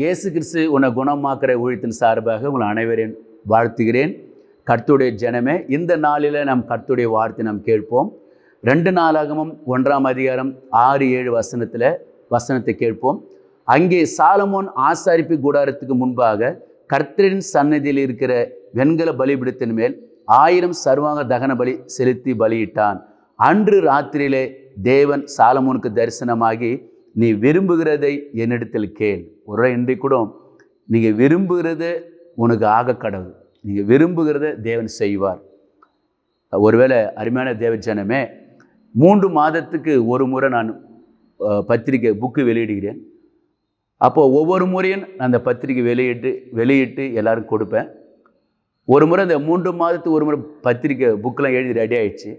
இயேசு கிறிஸ்து உன்னை குணமாக்குற ஊழியத்தின் சார்பாக உங்களை அனைவரையும் வாழ்த்துகிறேன். கர்த்துடைய ஜனமே இந்த நாளில் நாம் கர்த்துடைய வார்த்தை நாம் கேட்போம். ரெண்டு நாளாகமும் ஒன்றாம் அதிகாரம் ஆறு ஏழு வசனத்தில் வசனத்தை கேட்போம். அங்கே சாலமோன் ஆசாரிப்பு கூடாரத்துக்கு முன்பாக கர்த்தரின் சன்னதியில் இருக்கிற வெண்கல பலிபிடத்தின் மேல் ஆயிரம் சர்வாங்க தகன பலி செலுத்தி பலியிட்டான். அன்று ராத்திரியிலே தேவன் சாலமோனுக்கு தரிசனமாகி நீ விரும்புகிறதை என்னிடத்தில் கேள். ஒரு இன்றைக்கு கூட நீங்கள் விரும்புகிறது உனக்கு ஆக கடவுள். நீங்கள் விரும்புகிறத தேவன் செய்வார். ஒருவேளை அருமையான தேவஜனமே மூன்று மாதத்துக்கு ஒரு முறை நான் பத்திரிக்கை புக்கு வெளியிடுகிறேன். அப்போது ஒவ்வொரு முறையும் நான் அந்த பத்திரிக்கை வெளியிட்டு வெளியிட்டு எல்லோரும் கொடுப்பேன். ஒரு முறை இந்த மூன்று மாதத்துக்கு ஒரு முறை பத்திரிக்கை புக்கெலாம் எழுதி ரெடி ஆயிடுச்சு.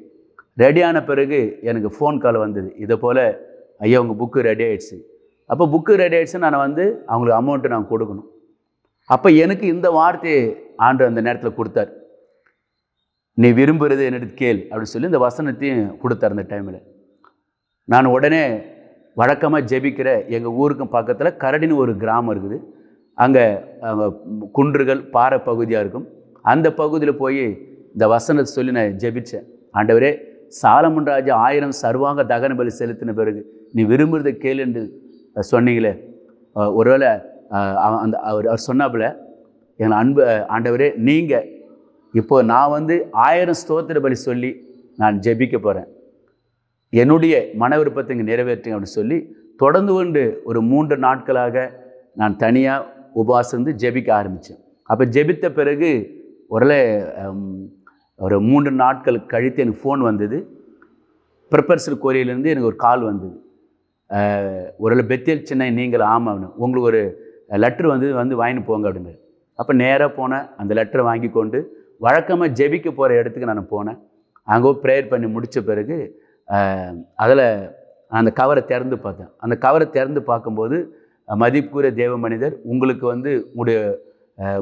ரெடி ஆன பிறகு எனக்கு ஃபோன் கால் வந்தது. இதை போல் ஐயா உங்கள் புக்கு ரெடி ஆகிடுச்சு அப்போ புக்கு ரெடி ஆகிடுச்சு நான் வந்து அவங்களுக்கு அமௌண்ட்டு நான் கொடுக்கணும். அப்போ எனக்கு இந்த வார்த்தையை ஆண்டு அந்த நேரத்தில் கொடுத்தார். நீ விரும்புகிறது என்னிடத்து கேள் அப்படின்னு சொல்லி இந்த வசனத்தையும் கொடுத்தார் அந்த டைமில் நான் உடனே வழக்கமாக ஜெபிக்கிற எங்கள் ஊருக்கும் பக்கத்தில் கரடின்னு ஒரு கிராமம் இருக்குது. அங்கே அங்கே குன்றுகள் பாறை பகுதியாக இருக்கும். அந்த பகுதியில் போய் இந்த வசனத்தை சொல்லி நான் ஜெபித்தேன் ஆண்டவரே சாலமன் ராஜா ஆயிரம் சர்வாங்க தகன பலி செலுத்தின பிறகு நீ விரும்புகிறத கேளு என்று சொன்னீங்களே. ஒருவேளை அந்த அவர் அவர் சொன்னாப்புல எங்கள் அன்பு ஆண்டவரே நீங்கள் இப்போ நான் வந்து ஆயிரம் ஸ்தோத்திர பலி சொல்லி நான் ஜெபிக்க போகிறேன் என்னுடைய மன விருப்பத்தை இங்கே நிறைவேற்றுங்க அப்படின்னு சொல்லி தொடர்ந்து கொண்டு ஒரு மூன்று நாட்களாக நான் தனியாக உபவாசம் இருந்து ஜெபிக்க ஆரம்பித்தேன் அப்போ ஜெபித்த பிறகு ஒருவேளை ஒரு மூன்று நாட்கள் கழித்து எனக்கு ஃபோன் வந்தது. ப்ரிப்பர்சல் கோரியிலேருந்து எனக்கு ஒரு கால் வந்தது. ஒரு ஒருவேளை பெத்தேல் சென்னை நீங்கள் ஆமாம்னு உங்களுக்கு ஒரு லெட்ரு வந்து வந்து வாங்கிட்டு போங்க அப்படின்னு. அப்போ நேராக போனேன் அந்த லெட்டரை வாங்கி கொண்டு வழக்கமாக ஜெபிக்க போகிற இடத்துக்கு நான் போனேன். அங்கே ப்ரேயர் பண்ணி முடித்த பிறகு அதில் அந்த கவரை திறந்து பார்த்தேன். அந்த கவரை திறந்து பார்க்கும்போது மதிப்புக்குரிய தேவ மனிதர் உங்களுக்கு வந்து உங்களுடைய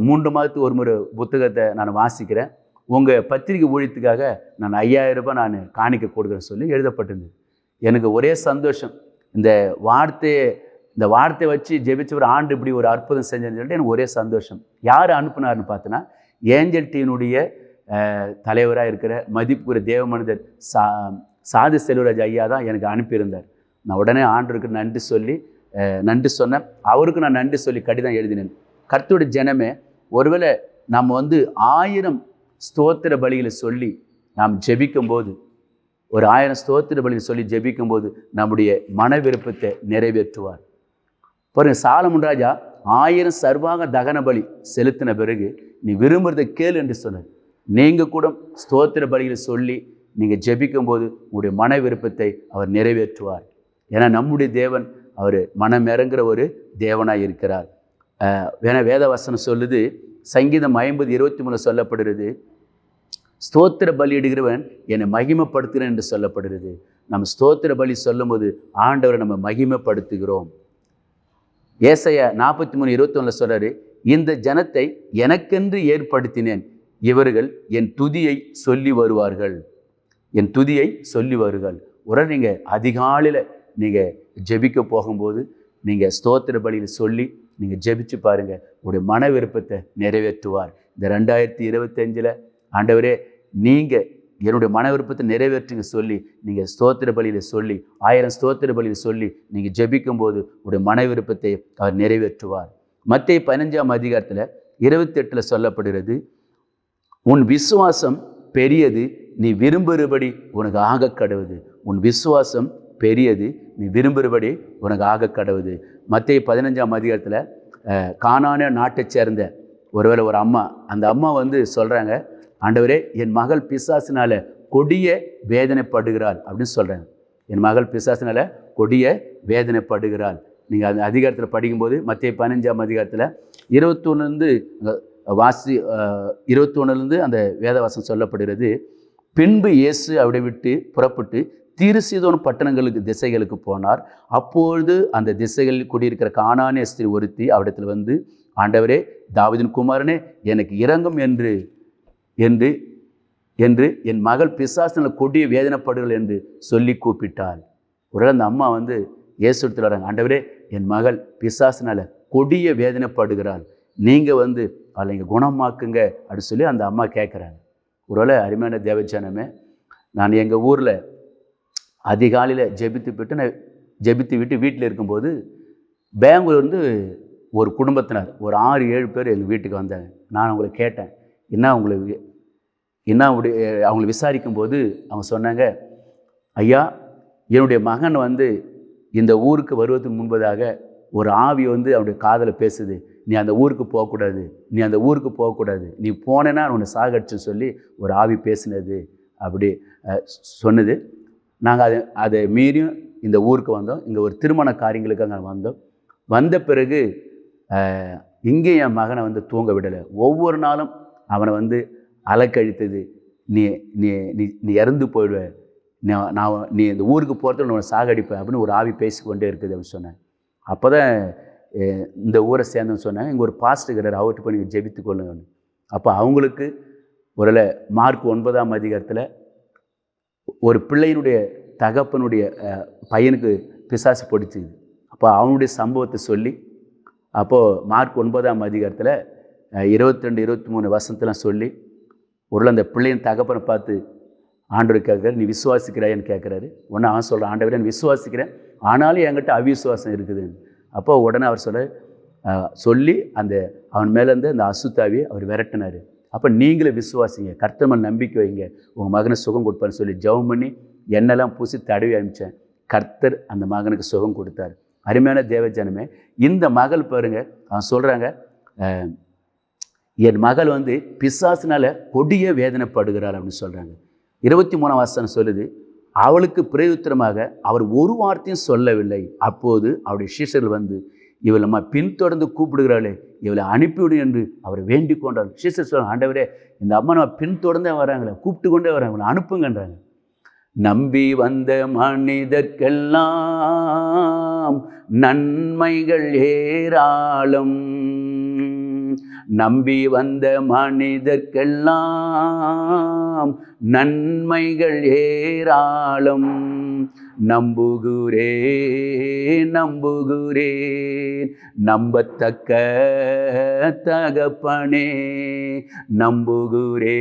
மூன்று மாதத்துக்கு ஒரு முறை புத்தகத்தை நான் வாசிக்கிறேன். உங்கள் பத்திரிகை ஊழியத்துக்காக நான் ஐயாயிரம் ரூபாய் நான் காணிக்க கொடுக்குறேன்னு சொல்லி எழுதப்பட்டிருந்தது. எனக்கு ஒரே சந்தோஷம். இந்த வார்த்தையை இந்த வார்த்தையை வச்சு ஜெபிச்ச ஒரு ஆண்டு இப்படி ஒரு அற்புதம் செஞ்சேன்னு சொல்லிட்டு எனக்கு ஒரே சந்தோஷம். யார் அனுப்புனார்னு பார்த்தோன்னா ஏஞ்சல் டீனுடைய தலைவராக இருக்கிற மதிப்புக்குரிய தேவ மனிதர் சா சாதி செல்வராஜ் ஐயா தான் எனக்கு அனுப்பியிருந்தார். நான் உடனே ஆண்டருக்கு நன்றி சொல்லி நன்றி சொன்னேன். அவருக்கு நான் நன்றி சொல்லி கடிதம் எழுதினேன். கர்த்தருடைய ஜனமே ஒருவேளை நம்ம வந்து ஆயிரம் ஸ்தோத்திர பலிகளை சொல்லி நாம் ஜெபிக்கும்போது ஒரு ஆயிரம் ஸ்தோத்திர பலி சொல்லி ஜெபிக்கும்போது நம்முடைய மன விருப்பத்தை நிறைவேற்றுவார். பாருங்கள் சாலமுன் ராஜா ஆயிரம் சர்வாக தகன பலி செலுத்தின பிறகு நீ விரும்புகிறத கேளு என்று சொன்னார். நீங்கள் கூட ஸ்தோத்திர பலிகளை சொல்லி நீங்கள் ஜெபிக்கும்போது உங்களுடைய மன விருப்பத்தை அவர் நிறைவேற்றுவார். ஏன்னா நம்முடைய தேவன் அவர் மனம் இறங்குற ஒரு தேவனாக இருக்கிறார். வேணா வேதவசனம் சொல்லுது சங்கீதம் ஐம்பது இருபத்தி மூணு சொல்லப்படுகிறது ஸ்தோத்திர பலியிடுகிறவன் என்னை மகிமைப்படுத்துகிறேன் என்று சொல்லப்படுகிறது. நம்ம ஸ்தோத்திர பலி சொல்லும்போது ஆண்டவரை நம்ம மகிமைப்படுத்துகிறோம். ஏசைய நாற்பத்தி மூணு இருபத்தொன்னில் சொல்கிறாரு இந்த ஜனத்தை எனக்கென்று ஏற்படுத்தினேன் இவர்கள் என் துதியை சொல்லி வருவார்கள். என் துதியை சொல்லி வருகள் உடனே நீங்கள் அதிகாலையில் நீங்கள் ஜெபிக்க போகும்போது நீங்கள் ஸ்தோத்திர பலியில் சொல்லி நீங்கள் ஜெபிச்சு பாருங்கள் உங்களுடைய மன விருப்பத்தை நிறைவேற்றுவார். இந்த ரெண்டாயிரத்தி இருபத்தஞ்சில் ஆண்டவரே நீங்கள் என்னுடைய மன விருப்பத்தை நிறைவேற்றுங்க சொல்லி நீங்கள் ஸ்தோத்திர பலியில் சொல்லி ஆயிரம் ஸ்தோத்திர பலியில் சொல்லி நீங்கள் ஜெபிக்கும்போது உடைய மன விருப்பத்தை அவர் நிறைவேற்றுவார். மத்திய பதினஞ்சாம் அதிகாரத்தில் இருபத்தெட்டில் சொல்லப்படுகிறது உன் விசுவாசம் பெரியது நீ விரும்புகிறபடி உனக்கு ஆக கடவுது. உன் விசுவாசம் பெரியது நீ விரும்புகிறபடி உனக்கு ஆக கடவுது. மத்திய பதினஞ்சாம் அதிகாரத்தில் காணான நாட்டை சேர்ந்த ஒருவேளை ஒரு அம்மா அந்த அம்மா வந்து சொல்கிறாங்க ஆண்டவரே என் மகள் பிசாசினால் கொடிய வேதனைப்படுகிறாள் அப்படின்னு சொல்கிறாங்க என் மகள் பிசாசினால் கொடிய வேதனைப்படுகிறாள். நீங்கள் அந்த அதிகாரத்தில் படிக்கும்போது மத்திய பதினஞ்சாம் அதிகாரத்தில் இருபத்தொன்னுலேருந்து வாசி இருபத்தொன்னுலேருந்து அந்த வேதவாசம் சொல்லப்படுகிறது. பின்பு இயேசு அவரை விட்டு புறப்பட்டு தீருசீதோன் பட்டணங்களுக்கு திசைகளுக்கு போனார். அப்பொழுது அந்த திசைகளில் குடியிருக்கிற காணானே ஸ்திரீ ஒருத்தி அவரிடத்தில் வந்து ஆண்டவரே தாவிதின் குமாரனே எனக்கு இறங்கும் என்று என்று என்று என் மகள் பிசாசினால் கொடிய வேதனைப்படுகள் என்று சொல்லி கூப்பிட்டாள். உடல் அந்த அம்மா வந்து இயேசுத்தில் வராங்க. ஆண்டவரே என் மகள் பிசாசினால் கொடிய வேதனைப்படுகிறாள். நீங்கள் வந்து அவளை இங்கே குணமாக்குங்க அப்படின்னு சொல்லி அந்த அம்மா கேட்குறாங்க. ஒருவேளை அருமையான தேவச்சானமே நான் எங்கள் ஊரில் அதிகாலையில் ஜெபித்து விட்டு நான் ஜெபித்து விட்டு வீட்டில் இருக்கும்போது பெங்களூர் வந்து ஒரு குடும்பத்தினர் ஒரு ஆறு ஏழு பேர் எங்கள் வீட்டுக்கு வந்தாங்க. நான் அவங்களை கேட்டேன். என்ன அவங்களுக்கு என்ன அவங்களுடைய அவங்கள விசாரிக்கும் போது அவங்க சொன்னாங்க ஐயா என்னுடைய மகன் வந்து இந்த ஊருக்கு வருவதற்கு முன்பதாக ஒரு ஆவி வந்து அவனுடைய காதலை பேசுது. நீ அந்த ஊருக்கு போகக்கூடாது. நீ அந்த ஊருக்கு போகக்கூடாது. நீ போனேன்னா உன்னை சாகடிச்சு சொல்லி ஒரு ஆவி பேசினது. அப்படி சொன்னது. நாங்கள் அதை அதை மீறியும் இந்த ஊருக்கு வந்தோம். இங்கே ஒரு திருமண காரியங்களுக்காக வந்தோம். வந்த பிறகு இங்கே என் மகனை வந்து தூங்க விடலை. ஒவ்வொரு நாளும் அவனை வந்து அலக்கழித்தது. நீ நீ நீ நீ இறந்து போயிடுவ. நான் நான் நீ இந்த ஊருக்கு போகிறதுல உன்னை சாகடிப்பேன் அப்படின்னு ஒரு ஆவி பேசிக்கொண்டே இருக்குது அப்படின்னு சொன்னேன். அப்போ தான் இந்த ஊரை சேர்ந்தவன் சொன்னேன். இங்கே ஒரு பாஸ்ட் இருக்கிறார். அவர்கிட்ட போய் நீங்கள் ஜெபித்து கொள்ளுங்கன்னு அப்போ அவங்களுக்கு ஒரு மார்க் ஒன்பதாம் அதிகாரத்தில் ஒரு பிள்ளையினுடைய தகப்பனுடைய பையனுக்கு பிசாசு பிடிச்சிது அப்போ அவனுடைய சம்பவத்தை சொல்லி அப்போது மார்க் ஒன்பதாம் அதிகாரத்தில் இருபத்தி ரெண்டு இருபத்தி மூணு வசனத்தெலாம் சொல்லி ஒரு அந்த பிள்ளையின் தகப்பனை பார்த்து ஆண்டவர் கேட்குறாரு நீ விசுவாசிக்கிறாயன்னு கேட்குறாரு. உடனே அவன் சொல்கிறான் ஆண்டவரே நான் விசுவாசிக்கிறேன். ஆனாலும் என்கிட்ட அவிசுவாசம் இருக்குதுன்னு அப்போ உடனே அவர் சொல்ல சொல்லி அந்த அவன் மேலேருந்து அந்த அசுத்தாவியை அவர் விரட்டினார். அப்போ நீங்களே விசுவாசிங்க. கர்த்தமன் நம்பிக்கை வைங்க. உங்கள் மகனை சுகம் கொடுப்பான்னு சொல்லி ஜெபம் பண்ணி எண்ணெல்லாம் பூசி தடவி அனுப்பிச்சேன். கர்த்தர் அந்த மகனுக்கு சுகம் கொடுத்தார். அருமையான தேவஜனமே இந்த மகள் பாருங்கள் அவன் சொல்கிறாங்க என் மகள் வந்து பிசாசினால் கொடிய வேதனைப்படுகிறாள் அப்படின்னு சொல்கிறாங்க இருபத்தி மூணாம் வசனம் சொல்லுது அவளுக்கு பிரயுத்திரமாக அவர் ஒரு வார்த்தையும் சொல்லவில்லை. அப்போது அவருடைய சீஷர்கள் வந்து இவளை நம்ம பின்தொடர்ந்து கூப்பிடுகிறாளே இவளை அனுப்பிவிடு என்று அவர் வேண்டிக் கொண்டார் சீசர் சொல்ல ஆண்டவரே இந்த அம்மா நம்ம பின்தொடர்ந்தே வராங்களே கூப்பிட்டு கொண்டே வராங்க அனுப்புங்கன்றாங்க. நம்பி வந்த மனிதர்க்கெல்லாம் நன்மைகள் ஏராளம். நம்பி வந்த மனிதர்க்கெல்லாம் நன்மைகள் ஏராளம். நம்புகுரே நம்புகுரே நம்பத்தக்க தகப்பனே நம்புகுரே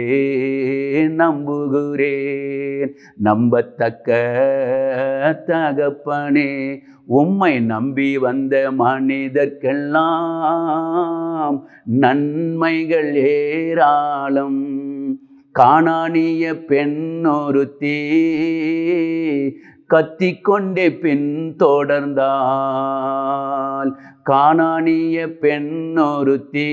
நம்புகுரே நம்பத்தக்க தகப்பனே உம்மை நம்பி வந்த மனிதர்க்கெல்லாம் நன்மைகள் ஏராளம். காணானிய பெண்ணொருத்தி கத்திக்கொண்டே பின் தொடர்ந்தாள் காணானிய பெண்ணொருத்தி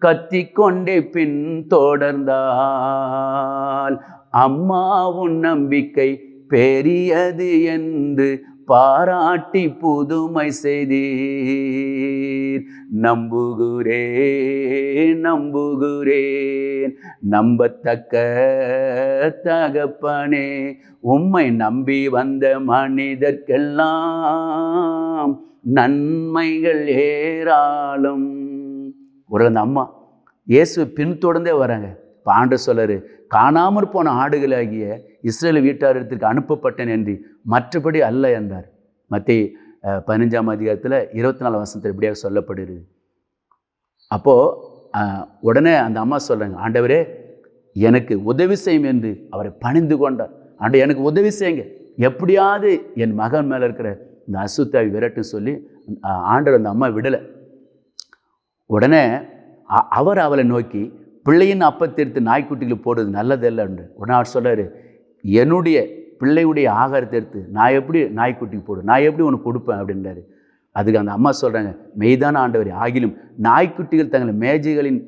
கத்திக்கொண்டே பின் தொடர்ந்தாள் அம்மாவும் நம்பிக்கை பெரியது என்று பாராட்டி புதுமை செய்தீர். நம்புகுரே நம்புகுரே நம்பத்தக்க தகப்பனே உம்மை நம்பி வந்த மனிதர்க்கெல்லாம் நன்மைகள் ஏராளம். ஒரு அந்த அம்மா இயேசு பின்தொடர்ந்தே வராங்க. பாண்ட சொல்லரு காணாமற் போன ஆடுகளாகிய இஸ்ரேல் வீட்டாரத்திற்கு அனுப்பப்பட்டேன் என்று. மற்றபடி அல்ல என்றார். மத்திய பதினஞ்சாம் அதிகாரத்தில் இருபத்தி நாலு வருஷத்தில் இப்படியாக சொல்லப்படுது அப்போது உடனே அந்த அம்மா சொல்கிறாங்க ஆண்டவரே எனக்கு உதவி செய்யும் என்று அவரை பணிந்து கொண்டார். ஆண்டு எனக்கு உதவி செய்யுங்க. எப்படியாவது என் மகன் மேலே இருக்கிற இந்த அசுத்தாவை விரட்டு சொல்லி ஆண்டவர் அந்த அம்மா விடலை. உடனே அவர் அவளை நோக்கி பிள்ளையின் அப்பத்தெடுத்து நாய்க்குட்டிகளுக்கு போடுறது நல்லதல்ல என்று. உடனே அவர் சொல்கிறார் என்னுடைய பிள்ளையுடைய ஆகாரத்தை எடுத்து நான் எப்படி நாய்க்குட்டிக்கு போடு நான் எப்படி உனக்கு கொடுப்பேன்? அப்படின்றாரு. அதுக்கு அந்த அம்மா சொல்கிறாங்க மெய்தான ஆண்டவர் ஆகிலும் நாய்க்குட்டிகள் தங்கள் மேஜைகளின்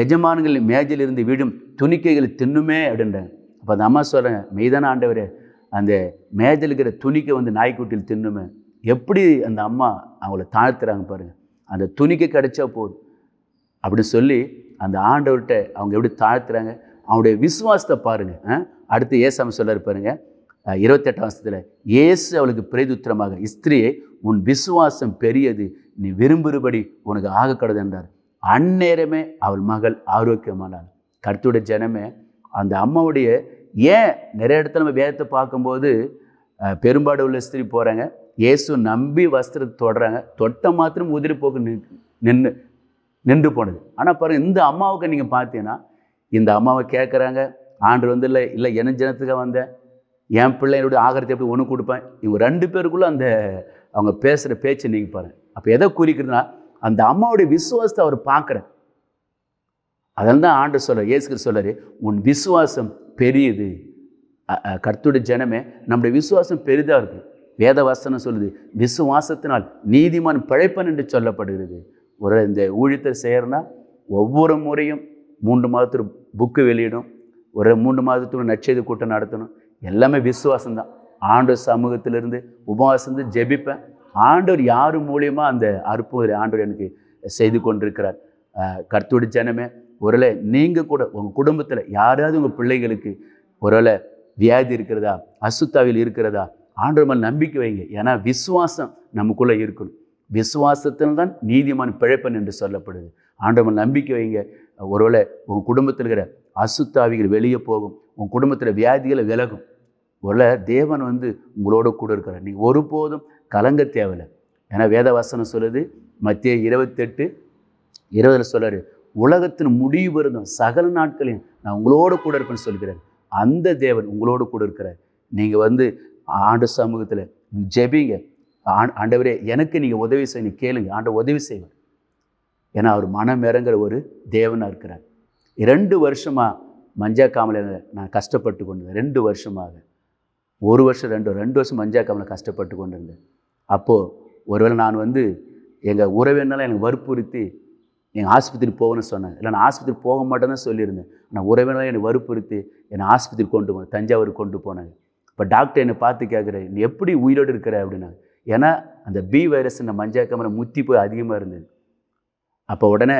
எஜமான்களின் மேஜையிலிருந்து விடும் துணிக்கைகளை தின்னுமே அப்படின்றாங்க. அப்போ அந்த அம்மா சொல்கிறாங்க மெய்தான ஆண்டவர் அந்த மேஜையில் இருக்கிற துணிக்கை வந்து நாய்க்குட்டியில் தின்னுமே. எப்படி அந்த அம்மா அவங்கள தாழ்த்துறாங்க பாருங்கள் அந்த துணிக்கை கிடைச்சா போதும். அப்படி சொல்லி அந்த ஆண்டவர்கிட்ட அவங்க எப்படி தாழ்த்துறாங்க அவனுடைய விசுவாசத்தை பாருங்கள் ஆ? அடுத்து ஏசாமி சொல்ல பாருங்கள் இருபத்தெட்டாம் வருஷத்தில் இயேசு அவளுக்கு பிரதித்திரமாக ஸ்திரியை உன் விசுவாசம் பெரியது நீ விரும்புகிறபடி உனக்கு ஆகக்கூடாது என்றார். அந்நேரமே அவள் மகள் ஆரோக்கியமானாள். கருத்துடைய ஜனமே அந்த அம்மாவுடைய ஏன் நிறைய இடத்துல நம்ம வேதத்தை பார்க்கும்போது பெரும்பாடு உள்ள ஸ்திரீ போகிறாங்க இயேசு நம்பி வஸ்திரத்தை தொடுறாங்க தொட்ட மாத்திரம் உதிரி போக்கு நின்று நின்று போனது. ஆனால் பாருங்க இந்த அம்மாவுக்கு நீங்கள் பார்த்தீங்கன்னா இந்த அம்மாவை கேட்குறாங்க ஆண்டு வந்து இல்லை இல்லை என்ன ஜனத்துக்காக வந்தேன் என் பிள்ளையோட ஆகாரத்தை எப்படி ஒன்று கொடுப்பேன்? இவங்க ரெண்டு பேருக்குள்ளே அந்த அவங்க பேசுகிற பேச்சு நீங்கள் பாருங்க. அப்போ எதை குறிக்கிறதுனா அந்த அம்மாவுடைய விசுவாசத்தை அவர் பார்க்குறேன் அதனால தான் ஆண்டு சொல்ல ஏசுகர் சொல்லார் உன் விசுவாசம் பெரியது. கர்த்துடைய ஜனமே நம்முடைய விசுவாசம் பெரிதாக இருக்கும் வேத வசனம் சொல்லுது விசுவாசத்தினால் நீதிமான் பிழைப்பன் என்று சொல்லப்படுகிறது. ஒரு இந்த ஊழியத்தை செய்கிறனா ஒவ்வொரு முறையும் மூன்று மாதத்துக்கு புக்கு வெளியிடும் ஒரு மூன்று மாதத்துக்கு நற்செய்தி கூட்டம் நடத்தணும் எல்லாமே விசுவாசம்தான். ஆண்டவர் சமூகத்திலிருந்து உபவாசம் ஜெபிப்பேன். ஆண்டவர் யார் மூலியமாக அந்த அற்புதம் ஆண்டவர் எனக்கு செய்து கொண்டிருக்கிறார்? அஹ், ஜனமே ஒருவேளை நீங்கள் கூட உங்கள் குடும்பத்தில் யாராவது உங்கள் பிள்ளைகளுக்கு ஒருவேளை வியாதி இருக்கிறதா அசுத்தாவில் இருக்கிறதா ஆண்டவர் மேல் நம்பிக்கை வைங்க. ஏன்னா விசுவாசம் நமக்குள்ளே இருக்கணும். விசுவாசத்தில் தான் நீதிமான் பிழைப்பன் என்று சொல்லப்படுது. ஆண்டவன் மேல் நம்பிக்கை வைங்க. ஒருவேளை உங்கள் குடும்பத்தில் இருக்கிற அசுத்தாவிகள் வெளியே போகும். உங்கள் குடும்பத்தில் வியாதிகளை விலகும். ஒருவேளை தேவன் வந்து உங்களோட கூட இருக்கிறார். நீங்கள் ஒருபோதும் கலங்க தேவையில்லை. ஏன்னா வேத வசனம் சொல்லுது மத்திய இருபத்தெட்டு இருபதில் சொல்கிறார் உலகத்தின் முடிவு இருந்தும் சகல நாட்களையும் நான் உங்களோட கூட இருப்பேன்னு சொல்கிறேன் அந்த தேவன் உங்களோட கூட இருக்கிறார். நீங்கள் வந்து ஆண்டு சமூகத்தில் ஜெபிங்க. ஆண்டவரே எனக்கு நீங்கள் உதவி செய்யணும் கேளுங்க. ஆண்ட உதவி செய்வார். ஏன்னா அவர் மனம் இறங்குற ஒரு தேவனாக இருக்கிறார். ரெண்டு வருஷமாக மஞ்சா காமலையில் நான் கஷ்டப்பட்டு கொண்டிருந்தேன் ரெண்டு வருஷமாக. ஒரு வருஷம் ரெண்டு ரெண்டு வருஷம் மஞ்சா காமலை கஷ்டப்பட்டு கொண்டு இருந்தேன் அப்போது ஒருவேளை நான் வந்து எங்கள் உறவினாலும் எனக்கு வற்புறுத்தி நீங்கள் ஆஸ்பத்திரி போகணும்னு சொன்னேன். இல்லை நான் ஆஸ்பத்திரி போக மாட்டேன்னு தான் சொல்லியிருந்தேன். நான் உறவினாலும் என்னை வற்புறுத்தி என்னை ஆஸ்பத்திரி கொண்டு போனேன் தஞ்சாவூர் கொண்டு போனாங்க. இப்போ டாக்டர் என்னை பார்த்து கேட்குறேன் நீ எப்படி உயிரோடு இருக்கிற? அப்படின்னாங்க ஏன்னா அந்த பி வைரஸ் இந்த மஞ்சா காமலை முத்தி போய் அதிகமாக இருந்தது. அப்போ உடனே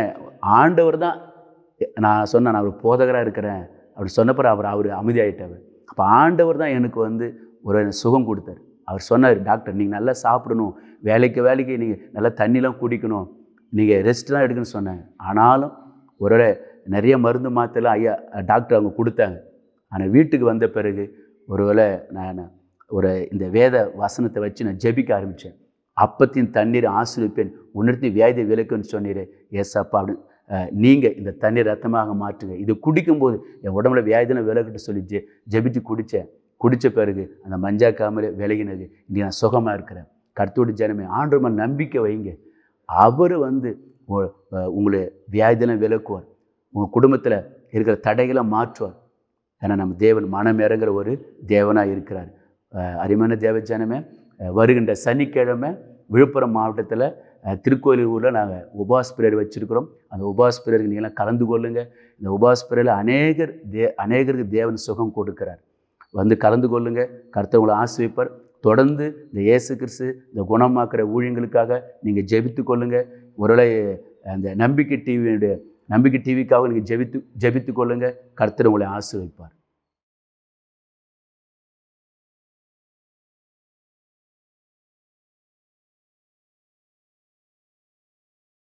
ஆண்டவர் தான் நான் சொன்னேன் நான் அவர் போதகராக இருக்கிறேன். அப்படி சொன்னப்பறம் அவர் அவர் அமைதியாயிட்டார். அப்போ ஆண்டவர் தான் எனக்கு வந்து ஒரு சுகம் கொடுத்தாரு. அவர் சொன்னார் டாக்டர் நீங்கள் நல்லா சாப்பிடணும். வேலைக்கு வேலைக்கு நீங்கள் நல்லா தண்ணிலாம் குடிக்கணும். நீங்கள் ரெஸ்ட்லாம் எடுக்கணும்னு சொன்னாங்க ஆனாலும் ஒரு நிறைய மருந்து மாத்திரலாம் ஐயா டாக்டர் அவங்க கொடுத்தாங்க. ஆனால் வீட்டுக்கு வந்த பிறகு ஒருவேளை நான் ஒரு இந்த வேத வசனத்தை வச்சு நான் ஜெபிக்க ஆரம்பித்தேன் அப்பத்தின் தண்ணீர் ஆசிரிப்பேன் உணர்த்தி வியாதி விலக்குன்னு சொன்னீர் ஏசப்பா அப்படின்னு. நீங்கள் இந்த தண்ணீர் ரத்தமாக மாற்றுங்க. இது குடிக்கும்போது என் உடம்புல வியாதிலாம் விலகிட்டு சொல்லி ஜெ ஜெபிச்சு குடித்தேன் குடித்த பிறகு அந்த மஞ்சா காமலே விலகினது. இன்றைக்கி நான் சுகமாக இருக்கிறேன். கர்த்தோடு ஜனமே ஆண்டவர் மேல் நம்பிக்கை வைங்க. அவர் வந்து உங்களை வியாதிலாம் விலக்குவார். உங்கள் குடும்பத்தில் இருக்கிற தடைகளை மாற்றுவார். ஏன்னா நம்ம தேவன் மனம் இறங்குற ஒரு தேவனாக இருக்கிறார். அருமையான தேவ ஜனமே வருகின்ற சனிக்கிழமை விழுப்புரம் மாவட்டத்தில் அஹ் திருக்கோயிலூர் ஊரில் நாங்கள் உபாஸ் பிரேயர் வச்சுருக்கிறோம். அந்த உபாஸ் பிரேயருக்கு நீங்களாம் கலந்து கொள்ளுங்கள் இந்த உபாஸ் பிரேயரில் அநேகர் தே அநேகருக்கு தேவன் சுகம் கொடுக்கிறார். வந்து கலந்து கொள்ளுங்கள் கருத்தவங்களை உங்களை ஆசிரிப்பார் தொடர்ந்து இந்த இயேசு கிறிஸ்து இந்த குணமாக்குற ஊழியங்களுக்காக நீங்கள் ஜெபித்து கொள்ளுங்கள் ஒருவேளை அந்த நம்பிக்கை டிவியுடைய நம்பிக்கை டிவிக்காக நீங்கள் ஜெபித்து ஜெபித்து கொள்ளுங்கள் கர்த்தர் உங்களை ஆசீர்வதிப்பார்